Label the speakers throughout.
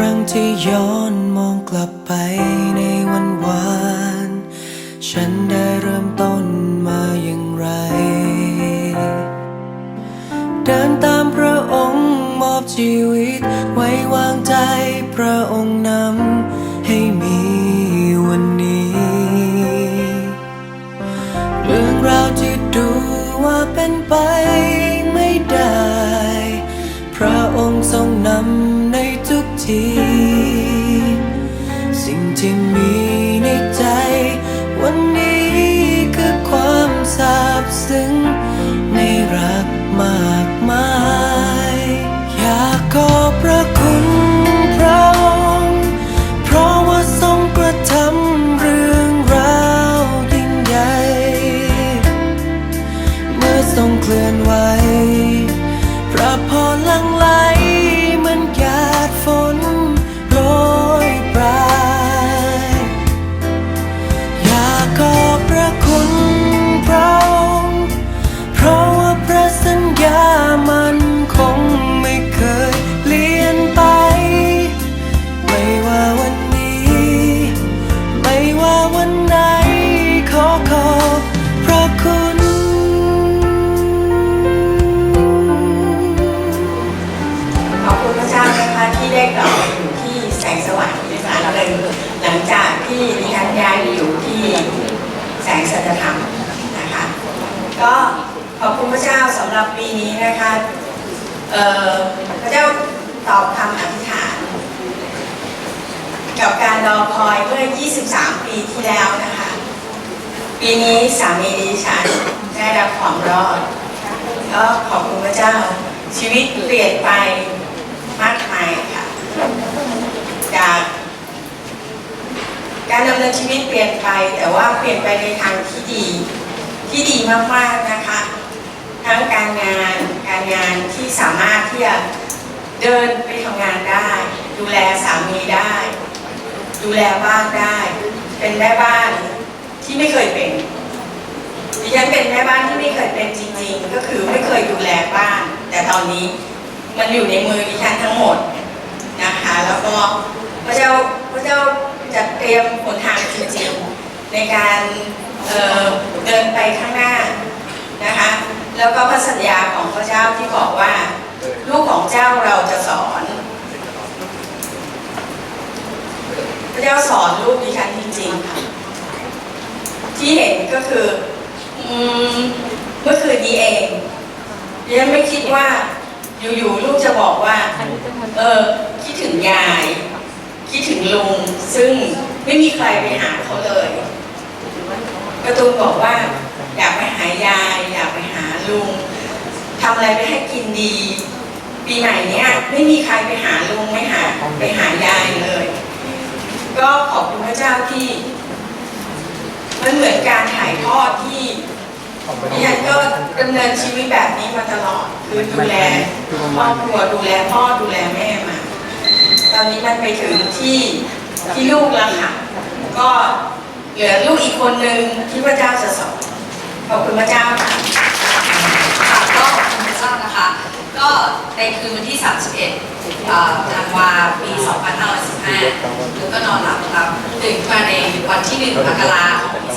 Speaker 1: ครั้งที่ย้อนมองกลับไปในวันวาน ฉันได้เริ่มต้นมาอย่างไร เดินตามพระองค์มอบชีวิต ไว้วางใจพระองค์นำให้มีวันนี้เรื่องราวที่ดูว่าเป็นไป ที่ดิ
Speaker 2: ฉันย้ายอยู่ที่แสงสัจธรรมนะคะ ก็ขอบคุณพระเจ้าสำหรับปีนี้นะคะเออพระเจ้าตอบคำอธิษฐาน กับการรอคอยเมื่อ 23 ปีที่แล้วนะคะ ปีนี้สามีดิฉันได้รับความรอดก็ขอบคุณพระเจ้าชีวิตเปลี่ยนไปมากมายค่ะจาก การดำเนินชีวิตเปลี่ยนไปแต่ว่าเปลี่ยนไปในทางที่ดีที่ดีมากๆนะคะ ทั้งการงานการงานที่สามารถที่จะเดินไปทำงานได้ ดูแลสามีได้ ดูแลบ้านได้ เป็นแม่บ้านที่ไม่เคยเป็นดิฉันเป็นแม่บ้านที่ไม่เคยเป็นจริงๆ ก็คือไม่เคยดูแลบ้าน แต่ตอนนี้มันอยู่ในมือดิฉันทั้งหมดนะคะ แล้วก็พระเจ้าพระเจ้า จะเตรียมหนทางจริงๆ ในการเเดินไปข้างหน้านะคะ แล้วก็พระสัญญาของพระเจ้าที่บอกว่า ลูกของเจ้าเราจะสอน พระเจ้าสอนลูกดิฉันจริงๆค่ะที่เห็นก็คือเมื่อคืนนี้เองดิฉันไม่คิดว่าอยู่ๆลูกจะบอกว่า เออคิดถึงยาย คิดถึงลุงซึ่งไม่มีใครไปหาเขาเลยการะตูนบอกว่า อยากไปหายาย อยากไปหาลุงทำอะไรไปให้กินดี ปีใหม่เนี้ยไม่มีใครไปหาลุงไม่หาไปหายายเลย ก็ขอบคุณพระเจ้าที่มันเหมือนการถ่ายทอดที่ดิฉันก็ดำเนินชีวิตแบบนี้มาตลอดคือดูแลครอบครัวดูแลพ่อดูแลแม่มา อนนี้มันไปถึงที่ที่ลูกแล้วค่ะ ก็เหลือลูกอีกคนนึงที่พระเจ้าจะสอนขอบคุณพระเจ้าค่ะ
Speaker 3: ก็ขอบคุณพระเจ้านะคะ ก็ในคืนวันที่ 31ธันวาปี2515แล้วก็นอนหลับครับตื่นมาในวันที่ 1มกราคมปี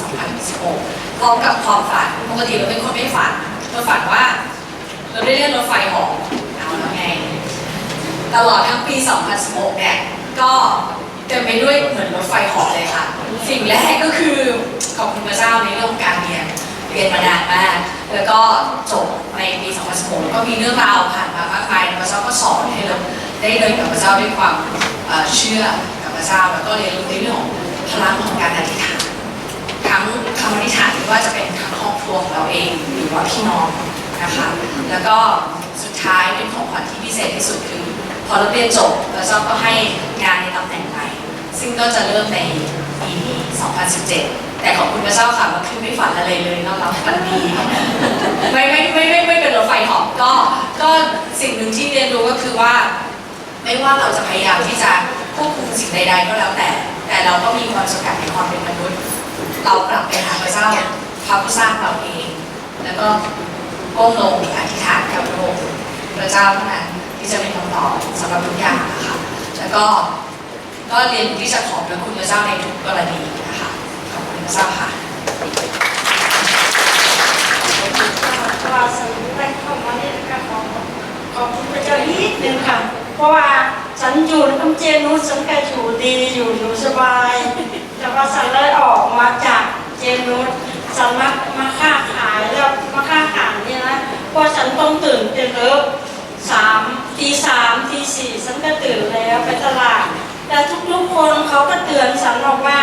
Speaker 3: 2016พร้อมกับความฝันปกติเราเป็นคนไม่ฝันเราฝันว่า เราได้เลื่อนรถไฟหอเอาแล้วไง ตลอดทั้งปี 2016 เนี่ย ก็เต็มไปด้วยเหมือนรถไฟเหอเลยค่ะ สิ่งแรกก็คือขอบคุณพระเจ้าในเรื่องของการเรียน เรียนมานานมาก แล้วก็จบในปี 2016 ก็มีเรื่องราวผ่านมามากมายพระเจ้าก็สอนให้เราได้เดินกับพระเจ้าด้วยความเอ่อเชื่อกับพระเจ้า แล้วก็เรียนรู้ในเรื่องของพลังของการอธิษฐานทั้งคำอธิษฐานไม่ว่าจะเป็นทั้งครอบครัวของเราเอง หรือว่าพี่น้องนะคะ แล้วก็สุดท้ายเป็นของขวัญที่พิเศษที่สุดคือ พอเราเรียนจบแล้วเจ้าก็ให้งานในตำแหน่งใหม่ซึ่งก็จะเริ่มในปีนี้2017 แต่ขอบคุณพระเจ้าค่ะว่าคือไม่ฝันอะไรเลยเรารับฝันดีไม่ไม่ไม่ไม่ไม่เป็นรถไฟหอบก็ก็สิ่งหนึ่งที่เรียนรู้ก็คือว่า ไม่ว่าเราจะพยายามที่จะควบคุมสิ่งใด ๆ ก็แล้วแต่ แต่เราก็มีความจำกัดในความเป็นมนุษย์ เรากลับไปหาพระเจ้าพระผู้สร้างเราเอง แล้วก็ก้มลงอธิษฐานกับพระองค์พระเจ้าเท่านั้น ที่จะเป็นคำตอบสำหรับทุกอย่างนะคะแล้วก็ก็เรียนที่จะขอบพระคุณพระเจ้าในทุกกรณีนะคะขอบคุณพระเจ้าค่ะ
Speaker 4: ว่าฉันได้เข้ามาเนี่ยนะคะขอขอบคุณพระเจ้านิดนึงค่ะ เพราะว่าฉันอยู่ในคำเจนนู้นฉันก็อยู่ดีอยู่อยู่สบาย แต่ว่าฉันเลยออกมาจากเจนนู้นฉันมามาค้าขายแล้วมาค้าขายเนี่ยนะเพราะฉันต้องตื่นเป็นเลิกสาม ทีสามทีสี่ฉันก็ตื่นแล้วไปตลาด แต่ทุกๆคนเขาก็เตือนฉันบอกว่า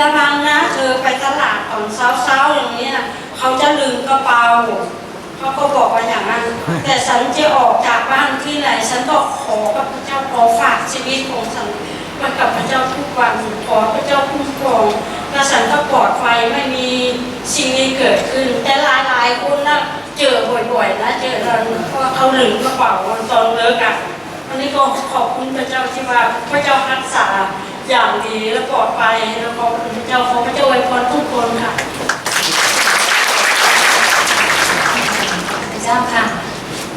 Speaker 4: ระวังนะเธอไปตลาดตอนเช้าๆอย่างนี้นะเขาจะลืมกระเป๋าเขาก็บอกว่าอย่างนั้น แต่ฉันจะออกจากบ้านที่ไหนฉันก็ขอกับพระเจ้าขอฝากชีวิตของฉันมากับพระเจ้าทุกวันขอพระเจ้าคุ้มครองและฉันก็ปลอดภัยไม่มีสิ่งนี้เกิดขึ้น แต่หลายๆคนนะ เจอบ่อยๆนะเจอเราเพราะเขาลืมกระเป๋าตอนเลิกอะอันนี้ก็ขอบคุณพระเจ้าที่ว่าพระเจ้ารักษาอย่างดีและปลอดภัยแล้วขอบคุณพระเจ้าขอพระเจ้าไว้พรทุกคนค่ะ
Speaker 5: พระเจ้าค่ะ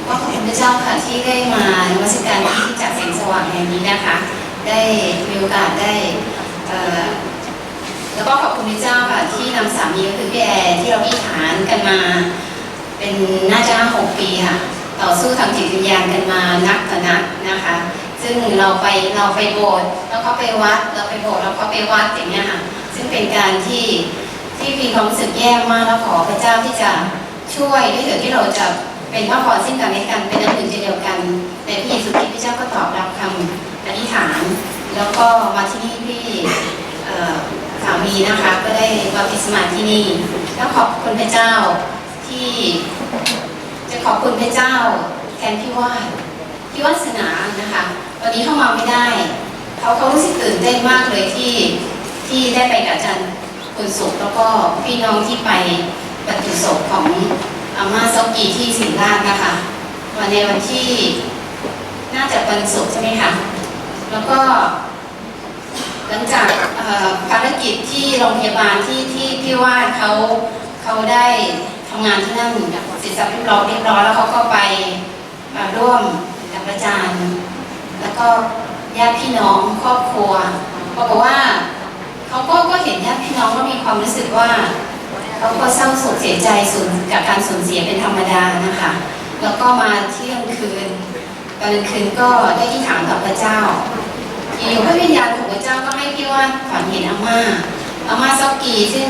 Speaker 5: ก็ขอบคุณพระเจ้าค่ะที่ได้มานมัสการที่ที่จากแสงสว่างแห่งนี้นะคะ ได้มีโอกาสได้แล้วก็ขอบคุณพระเจ้าค่ะที่นำสามีก็คือพี่แอร์ที่เราพิฐานกันมา เป็นน่าจะหกปีค่ะ ต่อสู้ทางจิตวิญญาณกันมานักต่อนักนะคะ ซึ่งเราไปเราไปโบสถ์แล้วก็ไปวัดเราไปโบสถ์แล้วก็ไปวัดอย่างเงี้ยค่ะซึ่งเป็นการที่ที่มีความรู้สึกแย่มากแล้วขอพระเจ้าที่จะช่วยด้วยเถิดที่เราจะเป็นพระพรซึ่งกันและกันเป็นน้ำหนึ่งเดียวกันในพระเยซูคริสต์พระเจ้าก็ตอบรับคำอธิษฐาน แล้วก็มาที่นี่พี่สามีนะคะ ก็ได้บัพติศมาที่นี่ แล้วขอบคุณพระเจ้า ที่ จะขอบคุณพระเจ้าแทนพี่วาดพี่วาสนานะคะวันนี้เข้ามาไม่ได้เขาเขารู้สึกตื่นเต้นมากเลยที่ที่ได้ไปกับอาจารย์คุณสุขแล้วก็พี่น้องที่ไปปฏิศพของอาม่าซอกกีที่สิงห์ราชนะคะวันในวันที่น่าจะวันศุกร์ใช่ไหมคะแล้วก็ หลังจากภารกิจที่โรงพยาบาลที่ที่พี่วาดเขาเขาได้ ทำงานที่นั่นเสร็จสับเรียบร้อยเรียบร้อยแล้วเขาก็ไปมาร่วมกับอาจารย์ แล้วก็ญาติพี่น้องครอบครัวบอกว่าเขาก็ก็เห็นญาติพี่น้องก็มีความรู้สึกว่าเขาก็เศร้าโศกเสียใจสูญกับการสูญเสียเป็นธรรมดานะคะ แล้วก็มาเที่ยงคืนตอนกลางคืนก็ได้ที่ถามกับพระเจ้าอยู่พระวิญญาณของพระเจ้าก็ให้พี่ว่าฝันเห็นอาม่าอาม่าซอกกีซึ่ง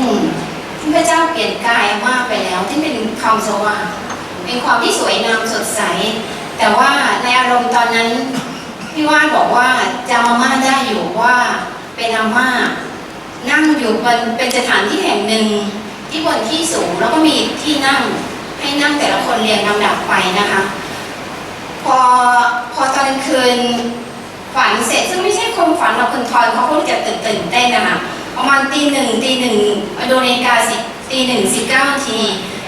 Speaker 5: ที่พระเจ้าเปลี่ยนกายอาม่าไปแล้วที่เป็นความสว่างเป็นความที่สวยงามสดใส แต่ว่าในอารมณ์ตอนนั้นพี่ว่านบอกว่าจำอาม่าได้อยู่ว่าเป็นอาม่านั่งอยู่บนเป็นสถานที่แห่งหนึ่งที่บนที่สูงแล้วก็มีที่นั่งให้นั่งแต่ละคนเรียงลำดับไปนะคะ พอพอตอนคืนฝันเสร็จซึ่งไม่ใช่คนฝันหรอกคุณทอยเขาคงจะตื่นตื่นเต้นนะคะ ประมาณตีหนึ่งตีหนึ่งโดนาฬิกาสิตีหนึ่งสิบเก้านาที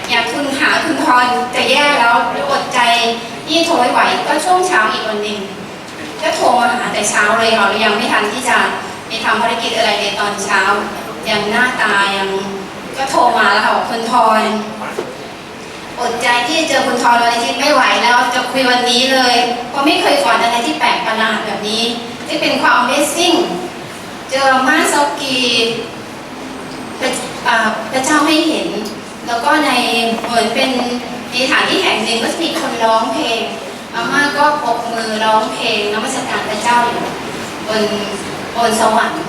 Speaker 5: อยากคุณหาคุณทอยจะแย่แล้วอดใจยี่โทรไม่ไหวก็ช่วงเช้าอีกวันหนึ่งก็โทรมาหาแต่เช้าเลยเรายังไม่ทันที่จะไปทำภารกิจอะไรในตอนเช้า ยังหน้าตายังก็โทรมาแล้วค่ะบอกคุณทอยอดใจที่จะเจอคุณทอยวันอาทิตย์ไม่ไหวแล้วจะคุยวันนี้เลยเพราะไม่เคยฝันอะไรที่แปลกประหลาดแบบนี้ที่เป็นความ Amazing เจอมาซอกกีพระเจ้าให้เห็น แล้วก็ในเหมือนเป็นในสถานที่แห่งหนึ่งก็จะมีคนร้องเพลงอาม่าก็ปรบมือร้องเพลงนมัสการพระเจ้าอยู่บนบนสวรรค์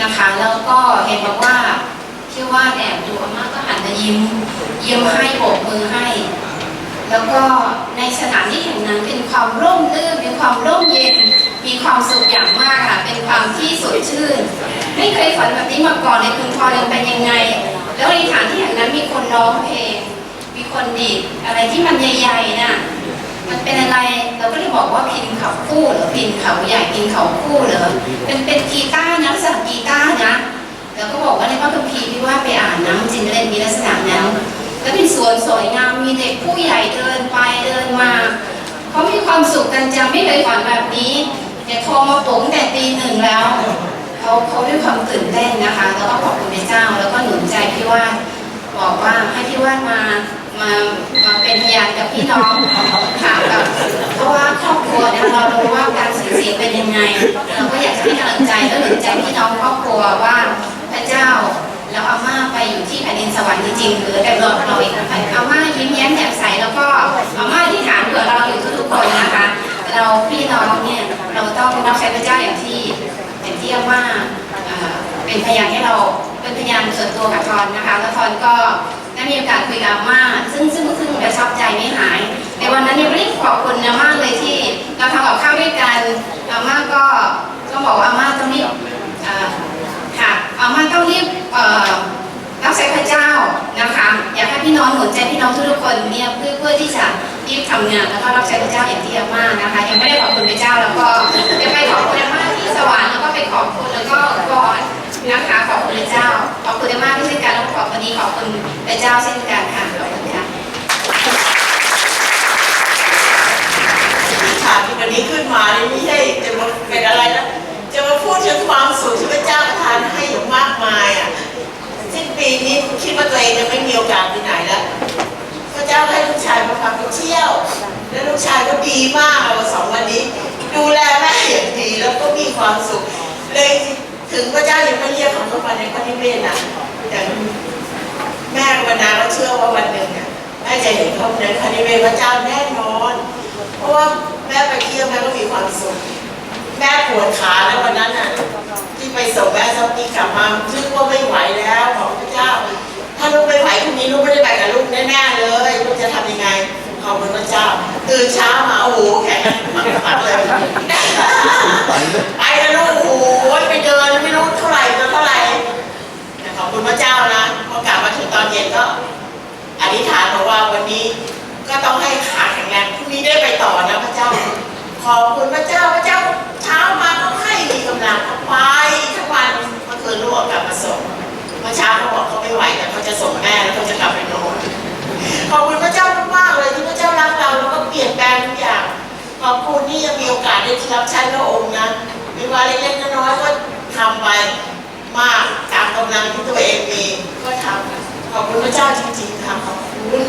Speaker 5: นะคะ แล้วก็เห็นบอกว่าที่ว่าแอบดูอาม่าก็หันมายิ้มยิ้มให้โบกมือให้ แล้วก็ในสถานที่แห่งนั้นเป็นความร่มรื่นเป็นความร่มเย็น มีความสุขอย่างมากค่ะ เป็นความที่สดชื่น ไม่เคยฝันแบบนี้มาก่อนเลยคุณพลอเป็นยังไง แล้วในสถานที่แห่งนั้นมีคนร้องเพลง มีคนดีดอะไรที่มันใหญ่ๆน่ะ มันเป็นอะไร เราก็เลยบอกว่าพินเขาคู่หรือพินเขาใหญ่พินเขาคู่เหรอเป็นเป็นกีตาร์นะลักกีตาร์นะ แล้วก็บอกว่าในพระคัมภีร์ที่ว่าไปอ่านนะมันจริงเลยมีลักษณะนั้นแล้วเป็นสวนสวยงาม มีเด็กผู้ใหญ่เดินไปเดินมาเขามีความสุขกันจังไม่เคยฝันแบบนี้ อย่าโทรมาปลุกตั้งแต่ตีหนึ่งแล้วเขาเขาด้วยความตื่นเต้นนะคะแล้วก็ขอบคุณพระเจ้า แล้วก็หนุนใจพี่ว่าบอกว่าให้พี่ว่ามามามาเป็นพยานกับพี่น้องค่ะกับเพราะว่าครอบครัวเนี่ยเราเรารู้ว่าการสูญเสียเป็นยังไงเราก็อยากจะให้กำลังใจและหนุนใจพี่น้องครอบครัวว่าพระเจ้าแล้วอาม่าไปอยู่ที่แผ่นดินสวรรค์จริงๆหรือแต่เราเราเองอาม่ายิ้มแย้มแจ่มใสแล้วก็อาม่าที่ฐานเผื่อเราอยู่ทุกๆคนนะคะ เราพี่น้องเนี่ยเราต้องรับใช้พระเจ้าอย่างที่อย่างที่อาม่าเอ่อเป็นพยานให้เราเป็นพยานส่วนตัวกับทอนนะคะแล้วทอนก็ได้มีโอกาสคุยกับอาม่าซึ่งซึ่งซึ่งประทับใจไม่หาย ในวันนั้นเนี่ยไม่ได้ขอบคุณอาม่าเลยที่เราทำกับข้าวด้วยกันอาม่าก็ต้องบอกว่าอาม่าต้องรีบเอ่อค่ะอาม่าต้องรีบ รับใช้พระเจ้านะคะ อยากให้พี่น้องหนุนใจพี่น้องทุกๆคนเนี่ยเพื่อเพื่อที่จะรีบทำงานแล้วก็รับใช้พระเจ้าอย่างที่อาม่านะคะ ยังไม่ได้ขอบคุณพระเจ้าแล้วก็จะไปขอบคุณอาม่าที่สวรรค์แล้วก็ไปขอบคุณแล้วก็กอดนะคะขอบคุณพระเจ้าขอบคุณอาม่าที่เช่นกันแล้วขอบคุณนี้ขอบคุณพระเจ้าเช่นกันค่ะขอบคุณค่ะ
Speaker 6: ฉากที่วันนี้ขึ้นมานี่ไม่ใช่จะมาเป็นอะไรนะจะมาพูดถึงความสุขที่พระเจ้าประท ในพระนิเวศพระเจ้าแน่นอน เพราะว่าแม่ไปเที่ยวแม่ก็มีความสุข แม่ปวดขาแล้ววันนั้นน่ะที่ไปส่งแม่ซอปปี้กลับมาซึ่งว่าไม่ไหวแล้วบอกพระเจ้า ถ้าลูกไม่ไหวพรุ่งนี้ลูกไม่ได้ไปกับลูกแน่ๆเลยลูกจะทำยังไงขอบคุณพระเจ้าตื่นเช้ามาโอ้โหแข็งมากเลยไปแล้วลูกโอ้โหไปเดินไม่รู้เท่าไหร่เท่าไหร่ขอบคุณพระเจ้านะพอกลับมาถึงตอนเย็นก็อธิษฐานบอกว่าวันนี้ ก็ต้องให้ขาแข็งแรงพรุ่งนี้ได้ไปต่อนะพระเจ้า ขอบคุณพระเจ้าพระเจ้าเช้ามาก็ให้มีกำลังเอาไปทั้งวันเมื่อคืนลูกกลับมาส่งเมื่อเช้าเขาบอกเขาไม่ไหวแต่เขาจะส่งแม่แล้วเขาจะกลับไปนอนขอบคุณพระเจ้ามากๆเลยที่พระเจ้ารักเราแล้วก็เปลี่ยนแปลงทุกอย่างขอบคุณที่ยังมีโอกาสได้รับใช้พระองค์นะม่ว่าเล็กๆน้อยๆก็ทำไปมากตามกำลังที่ตัวเองมีก็ทำขอบคุณพระเจ้าจริงๆค่ะขอบคุณ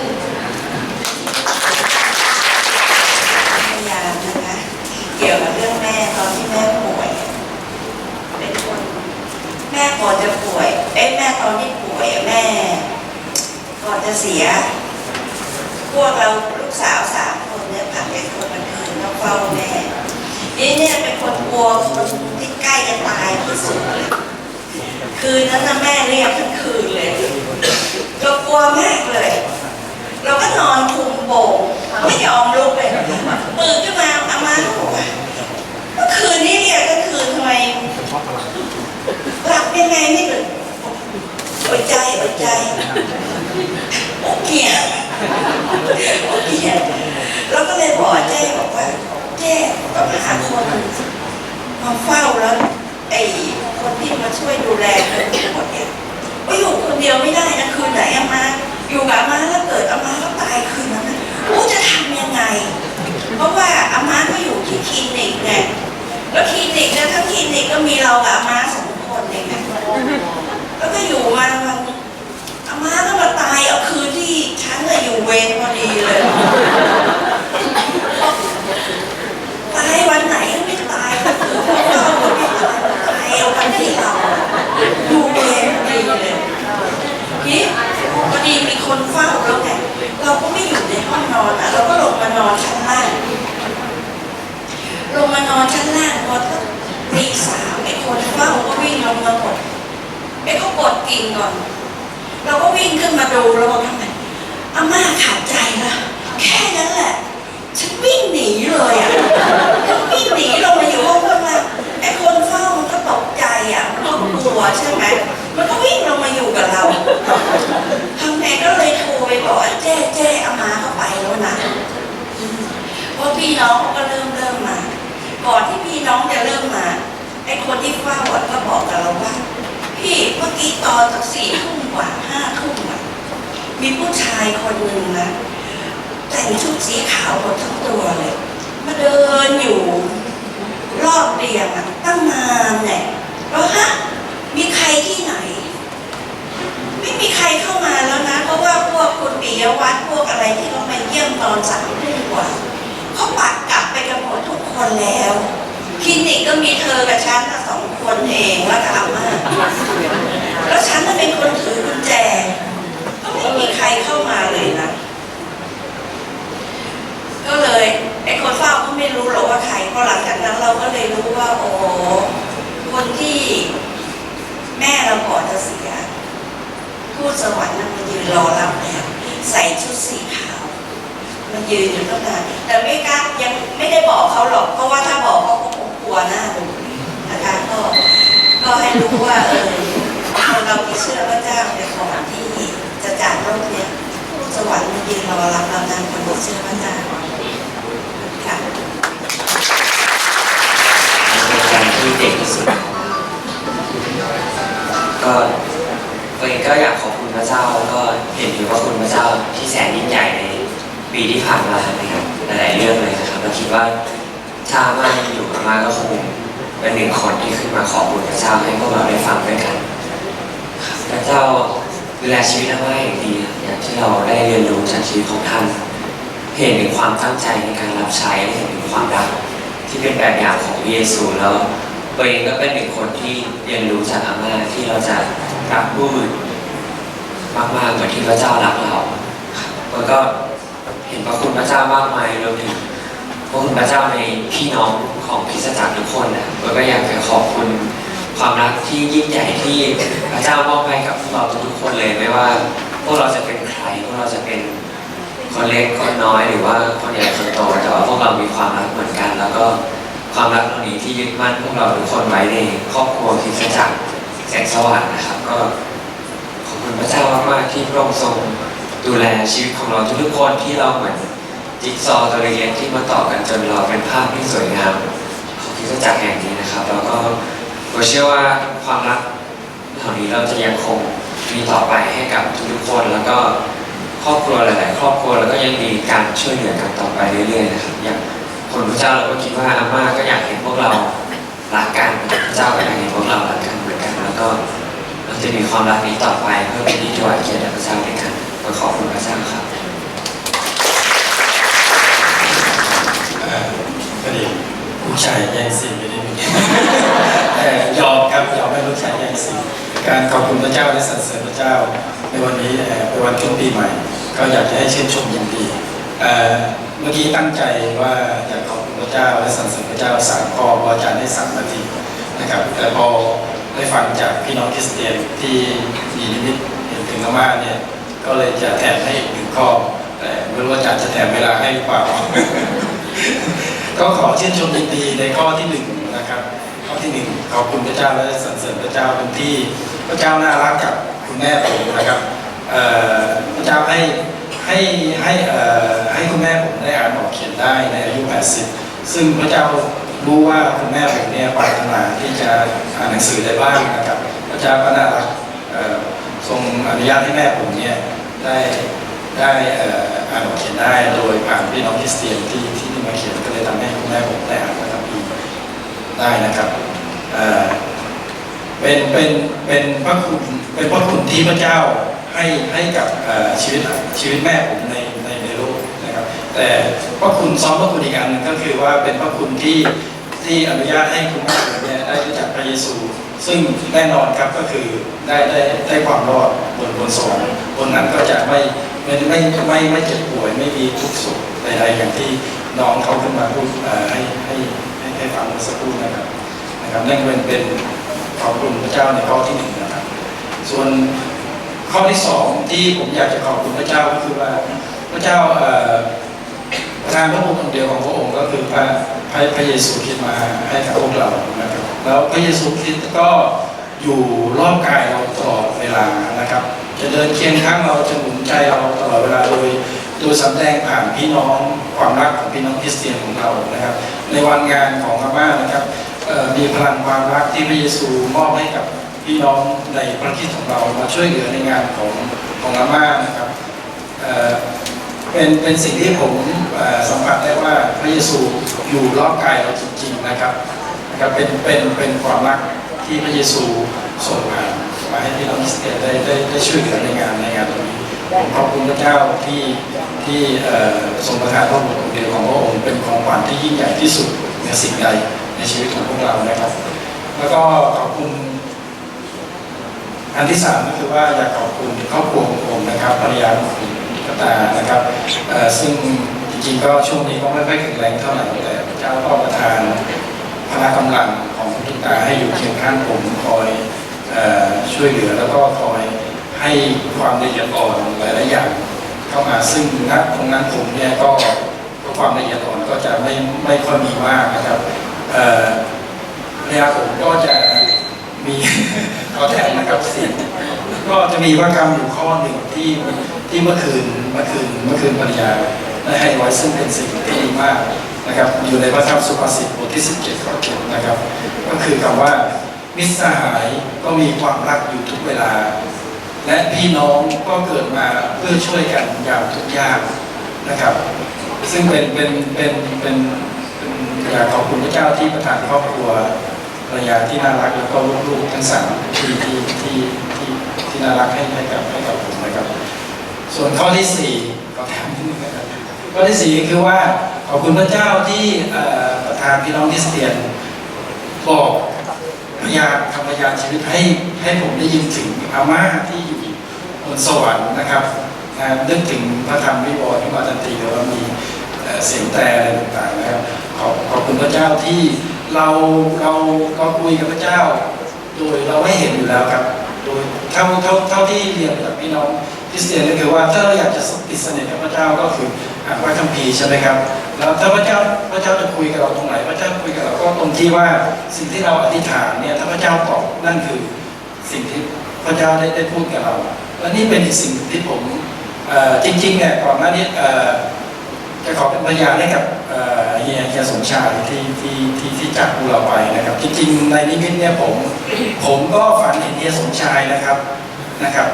Speaker 7: พยานนะคะ เกี่ยวกับเรื่องแม่ตอนที่แม่ป่วย เป็นคนแม่ก่อนจะป่วยเอ้แม่ตอนที่ป่วยแม่ก่อนจะเสีย พวกเราลูกสาวสามคนเนี่ยผัดเป็นคนบันเทิงแล้วเฝ้าแม่นี่เนี่ยเป็นคนกลัวคนที่ใกล้จะตายที่สุดเลยคืนนั้นนะแม่เรียกทั้งคืนเลยเรากลัวมากเลย เราก็นอนคุมโป่งไม่ยอมลุกเลยตื่นขึ้นมาอามาก็บอกว่าเมื่อคืนนี้เรียกก็คืนทำไมหลับยังไงไม่หลับอดใจอดใจโอเคโอเคเราก็เลยบอกเจ๊บอกว่าเจ๊ต้องหาคนมาเฝ้าแล้วไอ้คนที่มาช่วยดูแลคนทั้งหมดเนี่ยก็อยู่คนเดียวไม่ได้นะคืนไหนอามา อยู่กับอามาแล้วเกิดอามาก็ตายคืนนั้นกูจะทำยังไง เพราะว่าอามาก็อยู่ที่คลินิกไงแล้วคลินิกเนี่ยทั้งคลินิกก็มีเรากับอามาสองคนเองแล้วก็อยู่มาวันอามาก็มาตายเอาคืนที่ฉันน่ะอยู่เวรพอดีเลยตายวันไหนก็ไม่ตายก็คือเราไม่ตายตายเอาวันที่เราดูเวรพอดีเลยนี่พอดีมี คนเฝ้าแล้วไงเราก็ไม่อยู่ในห้องนอนอะเราก็ลงมานอนชั้นล่างลงมานอนชั้นล่างพอตีสามไอ้คนเฝ้าก็วิ่งลงมากดไอ้เขากดกิ่งก่อนเราก็วิ่งขึ้นมาดูแล้วบอกทำไมอาม่าขาดใจละแค่นั้นแหละฉันวิ่งหนีเลยอะฉันวิ่งหนีลงมาอยู่ห้องข้างล่างไอ้คนเฝ้ามันก็ตกใจอะมันก็กลัวใช่ไหมมันก็วิ่งลงมาอยู่กับเรา ก็เลยโทรไปบอกว่าเจ๊เจ๊เอามาเข้าไปแล้วนะเพราะพี่น้องเขาก็เริ่มเริ่มมา ก่อนที่พี่น้องจะเริ่มมาไอ้คนที่เฝ้าอะก็บอกกับเราว่า พี่เมื่อกี้ตอนสักสี่ทุ่มกว่าห้าทุ่มอะมีผู้ชายคนหนึ่งนะแต่งชุดสีขาวหมดทั้งตัวเลยมาเดินอยู่ รอบเตียงอะตั้งนานเนี่ยแล้วฮะ มีใครที่ไหน ไม่มี ใครเข้ามาแล้วนะ เพราะว่าพวกคุณปิยวัฒน์พวกอะไรที่เขามาเยี่ยมตอนสามทุ่มกว่าเขาปัดกลับไปกันหมดทุกคนแล้วคลินิกก็มีเธอกับฉันสองคนเองแล้วก็อาม่าแล้วฉันน่ะเป็นคนถือกุญแจ ก็ไม่มีใครเข้ามาเลยนะ ก็เลยไอ้คนเฝ้าก็ไม่รู้หรอกว่าใครพอหลังจากนั้นเราก็เลยรู้ว่า โอ้คนที่แม่เราก่อนจะเสีย พูดสวรรค์นั้นมันยืนรอรับแล้วใส่ชุดสีขาว มันยืนอยู่ตั้งนานแต่ไม่กล้ายังไม่ได้บอกเขาหรอกเพราะว่าถ้าบอกเขา
Speaker 8: ปีที่ผ่านมานะครับหลายๆเรื่องเลยนะครับเราคิดว่าถ้าอามาอยู่อามาก็คงเป็นหนึ่งคนที่ขึ้นมาขอบคุณพระเจ้าให้พวกเราได้ฟังด้วยกันพระเจ้าดูแลชีวิตอาม่าอย่างดีอย่างที่เราได้เรียนรู้จากชีวิตของท่านเห็นถึงความตั้งใจในการรับใช้และเห็นถึงความรักที่เป็นแบบอย่างของเยซูแล้วตัวเองก็เป็นหนึ่งคนที่เรียนรู้จากอาม่าที่เราจะรักผู้อื่นมากๆเหมือนที่พระเจ้ารักเราแล้วก็ เห็นพระคุณพระเจ้ามากมายรวมถึงพระคุณพระเจ้าในพี่น้องของคริสจักรทุกคนนะแล้วก็อยากจะขอบคุณความรักที่ยิ่งใหญ่ที่พระเจ้ามอบให้กับพวกเราทุกคนเลยไม่ว่าพวกเราจะเป็นใครพวกเราจะเป็นคนเล็กคนน้อยหรือว่าคนใหญ่คนโตแต่ว่าพวกเรามีความรักเหมือนกัน แล้วก็ความรักตรงนี้ที่ยึดมั่นพวกเราทุกคนไว้ในครอบครัวคริสจักรแสงสว่างนะครับ ก็ขอบคุณพระเจ้ามากๆที่พระองค์ทรง ดูแลชีวิตของเราทุกๆคนที่เราเหมือนจิ๊กซอว์ตัวเล็กๆที่มาต่อกันจนเราเป็นภาพที่สวยงามของคริสตจักรแห่งนี้นะครับ แล้วก็ผมเชื่อว่าความรักเหล่านี้เราจะยังคงมีต่อไปให้กับทุกๆคนแล้วก็ครอบครัวหลายๆ ครอบครัวแล้วก็ยังมีการช่วยเหลือกันต่อไปเรื่อยๆนะครับอย่างคนพระเจ้าเราก็คิดว่าอาม่าก็อยากเห็นพวกเรารักกันพระเจ้าก็อยากเห็นพวกเรารักกันเหมือนกันแล้วก็เราจะมีความรักนี้ต่อไปเพื่อเป็นที่ถวายเกียรติพระเจ้าด้วยกัน ก็ขอบคุณพระเจ้าครับ
Speaker 9: เอ่อพอดีลูกชายแย่งซีนไปนิดนึงเอ่ยอมครับยอมให้ลูกชายแย่งซีนการขอบคุณพระเจ้าและสรรเสริญพระเจ้า ในวันนี้เป็นวันขึ้นปีใหม่ ก็อยากจะให้ชื่นชมยินดีเมื่อกี้ตั้งใจว่าจะขอบคุณพระเจ้าและสรรเสริญพระเจ้าสามข้อพระอาจารย์ได้สามนาทีนะครับ แต่พอได้ฟังจากพี่น้องคริสเตียนที่มีนิมิตเห็นถึงอาม่าเนี่ย ก็เลยจะแถมให้หนึ่งข้อแต่ไม่รู้ว่าอาจารย์จะแถมเวลาให้หรือเปล่า ก็ขอชื่นชมยินดีในข้อที่หนึ่งนะครับ ข้อที่หนึ่งขอบคุณพระเจ้าและสรรเสริญพระเจ้าเป็นที่พระเจ้าน่ารักกับคุณแม่ผมนะครับพระเจ้าให้ให้ให้ให้คุณแม่ผมได้อ่านออกเขียนได้ในอายุ 80 ซึ่งพระเจ้ารู้ว่าคุณแม่ผมเนี่ยปรารถนาที่จะอ่านหนังสือได้บ้างนะครับ พระเจ้าก็น่ารัก ทรงอนุญาตให้แม่ผมเนี่ยได้ได้อ่านออกเขียนได้โดยผ่านพี่น้องคริสเตียนที่ที่มาเขียนก็เลยทำให้คุณแม่ผมได้อ่านพระคัมภีร์ได้นะครับเป็นเป็นเป็นพระคุณเป็นพระคุณที่พระเจ้าให้ให้กับชีวิตชีวิตแม่ผมในในในโลกนะครับ แต่พระคุณซ้อมพระคุณอีกอันหนึงก็คือว่าเป็นพระคุณที่ที่อนุญาตให้คุณแม่ผมเนี่ย ได้รู้จักพระเยซู ซึ่งแน่นอนครับก็คือได้ได้ได้ความรอดบนบนสวรรค์บนนั้นก็จะไม่ไม่ไม่ไม่ไม่เจ็บป่วยไม่มีทุกข์สุขใดๆอย่างที่น้องเขาขึ้นมาพูดให้ให้ให้ให้ฟังเมื่อสักครู่นะครับนะครับนั่นเป็นเป็นขอบคุณพระเจ้าในข้อที่หนึ่งนะครับ ส่วนข้อที่สองที่ผมอยากจะขอบคุณพระเจ้าก็คือว่าพระเจ้าเอ่อประทานพระองค์เดียวของพระองค์ก็คือพระพระพระเยซูคริสต์มาให้กับพวกเรานะครับ แล้วพระเยซูคริสต์ก็อยู่รอบกายเราตลอดเวลานะครับ จะเดินเคียงข้างเราจะหนุนใจเราตลอดเวลาโดยโดยสำแดงผ่านพี่น้องความรักของพี่น้องคริสเตียนของเรานะครับ ในวันงานของอาม่านะครับมีพลังความรักที่พระเยซูมอบให้กับพี่น้องในพระคริสต์ของเรามาช่วยเหลือในงานของของอาม่านะครับเป็นเป็นสิ่งที่ผมสัมผัสได้ว่าพระเยซูอยู่รอบกายเราจริงๆนะครับ นะครับเป็นเป็นเป็นความรักที่พระเยซูส่งผ่ามาให้พี่น้องคริสเตียนได้ได้ได้ช่วยเหลือในงานในงานตรงนี้ผมขอบคุณพระเจ้าที่ที่เอ่อทรงประทานพระบุตรองค์เดียวของพระองค์เป็นของขวัญที่ยิ่งใหญ่ที่สุดเหนือสิ่งใดในชีวิตของพวกเรานะครับ แล้วก็ขอบคุณอันที่สามก็คือว่าอยากขอบคุณครอบครัวของผมนะครับภรรยาของผมกตานะครับเอ่อซึ่งจริงๆก็ช่วงนี้ก็ไม่ค่อยแข็งแรงเท่าไหร่แต่พระเจ้าก็ประทาน พละกำลังของคุณตาให้อยู่เคียงข้างผมคอยออช่วยเหลือแล้วก็คอยให้ความละเอียดอ่อนหลายๆอย่างเข้ามาซึ่งณตรงนั้นผมเนี่ยก็ความละเอียดอ่อนก็จะไม่ไม่ค่อยมีมากนะครับรรยาผมก็จะมีขอแทนนะครับสิก็จะมีว่ากรรมอยู่ข้อหนึ่งที่ที่เมื่อคืนเมื่อคืนเมื่อคืนภรรยา ได้ให้ไว้ซึ่งเป็นสิ่งที่ดีมากนะครับอยู่ในพระธรรมสุภาษิตบทที่ 17ข้อ7นะครับ ก็คือคำว่ามิตรสหายก็มีความรักอยู่ทุกเวลา และพี่น้องก็เกิดมาเพื่อช่วยกันยามทุกยากนะครับ ซึ่งเป็นเป็นเป็นเป็นเป็นอยากขอบคุณพระเจ้าที่ประทานครอบครัวภรรยาที่น่ารักแล้วก็ลูกๆทั้งสามที่ที่ที่ที่ที่น่ารักให้ให้กับให้กับผมนะครับ ส่วนข้อที่สี่ก็ถามนิดนึงนะครับ ข้อที่สี่คือว่าขอบคุณพระเจ้าที่ประทานพี่น้องคริสเตียนบอกพยานคำพยานชีวิตให้ให้ผมได้ยินถึงอาม่าที่อยู่บนสวรรค์นะครับนะนึกถึงพระธรรมวิวรที่มาจันตีหรือว่ามีเสียงแต่อะไรต่างๆนะครับขอบขอบคุณพระเจ้าที่เราเราเราคุยกับพระเจ้า โดยเราไม่เห็นอยู่แล้วครับ โดยเท่าเท่าเท่าที่เรียนกับพี่น้องคริสเตียนก็คือว่าถ้าเราอยากจะติดสนิทกับพระเจ้าก็คือ พระคัมภีร์ใช่ไหมครับ แล้วถ้าพระเจ้าพระเจ้าจะคุยกับเราตรงไหน พระเจ้าคุยกับเราก็ตรงที่ว่าสิ่งที่เราอธิษฐานเนี่ยถ้าพระเจ้าตอบนั่นคือสิ่งที่พระเจ้าได้ได้พูดกับเรา และนี่เป็นอีกสิ่งที่ผมจริงๆเนี่ยก่อนหน้านี้จะขอเป็นพยานให้กับเฮียเฮียสมชายที่ที่ที่ที่จากพวกเราไปนะครับ จริงๆในนิมิตเนี่ยผมผมก็ฝันเห็นเฮียสมชายนะครับนะครับ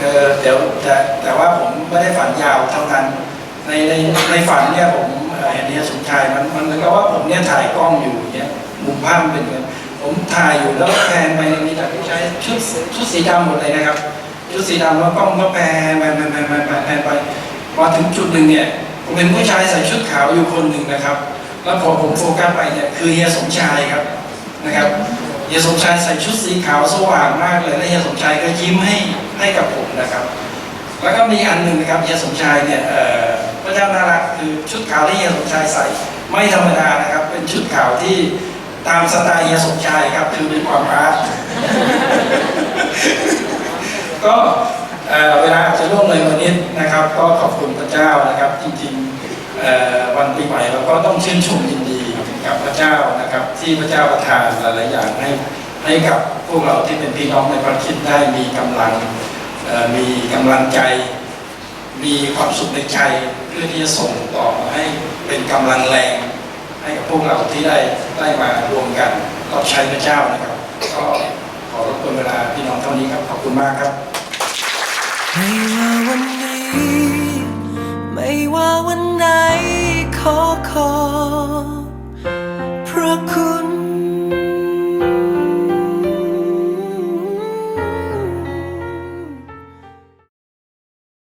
Speaker 9: เออเดี๋ยวแต่แต่ว่าผมไม่ได้ฝันยาวเท่านั้น ในในในฝันเนี่ยผมเห็นเฮียสมชายมันมันกับว่าผมเนี่ยถ่ายกล้องอยู่เนี่ยมุมภาพเป็นอย่างนี้ผมถ่ายอยู่แล้วแพนไปมีแต่ผู้ชายชุดชุดสีดำหมดเลยนะครับ ชุดสีดำแล้วกล้องก็แพนแพนแพนแพนแพนแพนแพนไปพอถึงจุดหนึ่งเนี่ยผมเป็นผู้ชายใส่ชุดขาวอยู่คนหนึ่งนะครับ แล้วพอผมโฟกัสไปเนี่ยคือเฮียสมชายครับนะครับเฮียสมชายใส่ชุดสีขาวสว่างมากเลยและเฮียสมชายก็ยิ้มให้ให้กับผมนะครับ แล้วก็มีอันหนึ่งนะครับเฮียสมชายเนี่ยเอ่อ พระเจ้าน่ารักคือชุดขาวที่เฮียสมชายใส่ ไม่ธรรมดานะครับ เป็นชุดขาวที่ตามสไตล์เฮียสมชายครับ คือเป็นความร์ตก็เวลาจะล่วงเลยวันนี้นะครับ ก็ขอบคุณพระเจ้านะครับ จริงๆวันปีใหม่เราก็ต้องชื่นชมยินดีกับพระเจ้านะครับ ที่พระเจ้าประทานหลายๆอย่างให้ให้กับพวกเราที่เป็นพี่น้องในพระคิดได้มีกำลังมีกำลังใจ มีความสุขในใจ เพื่อที่จะส่งต่อให้เป็นกำลังแรงให้กับพวกเราที่ได้ได้มารวมกันรับใช้พระเจ้านะครับ ก็ขอรบกวนเวลาพี่น้องเท่านี้ครับ ขอบคุณมากครับ
Speaker 1: ไม่ว่าวันนี้ ไม่ว่าวันไหนขอขอบ